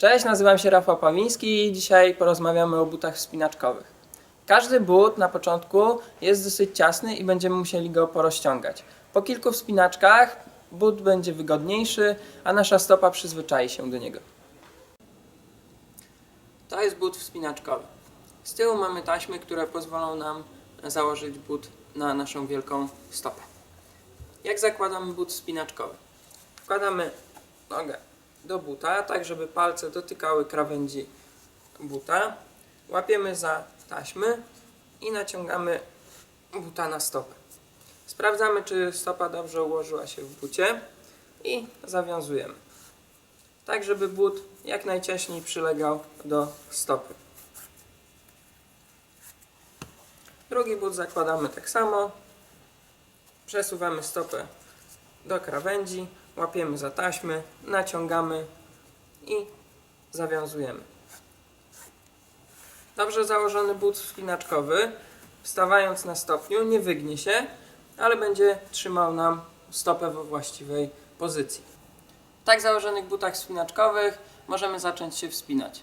Cześć, nazywam się Rafał Pawiński i dzisiaj porozmawiamy o butach wspinaczkowych. Każdy but na początku jest dosyć ciasny i będziemy musieli go porozciągać. Po kilku wspinaczkach but będzie wygodniejszy, a nasza stopa przyzwyczai się do niego. To jest but wspinaczkowy. Z tyłu mamy taśmy, które pozwolą nam założyć but na naszą wielką stopę. Jak zakładamy but wspinaczkowy? Wkładamy nogę do buta, tak żeby palce dotykały krawędzi buta. Łapiemy za taśmy i naciągamy buta na stopę. Sprawdzamy, czy stopa dobrze ułożyła się w bucie i zawiązujemy. Tak, żeby but jak najciaśniej przylegał do stopy. Drugi but zakładamy tak samo. Przesuwamy stopę do krawędzi, łapiemy za taśmy, naciągamy i zawiązujemy. Dobrze założony but wspinaczkowy, wstawając na stopniu, nie wygnie się, ale będzie trzymał nam stopę we właściwej pozycji. W tak założonych butach wspinaczkowych możemy zacząć się wspinać.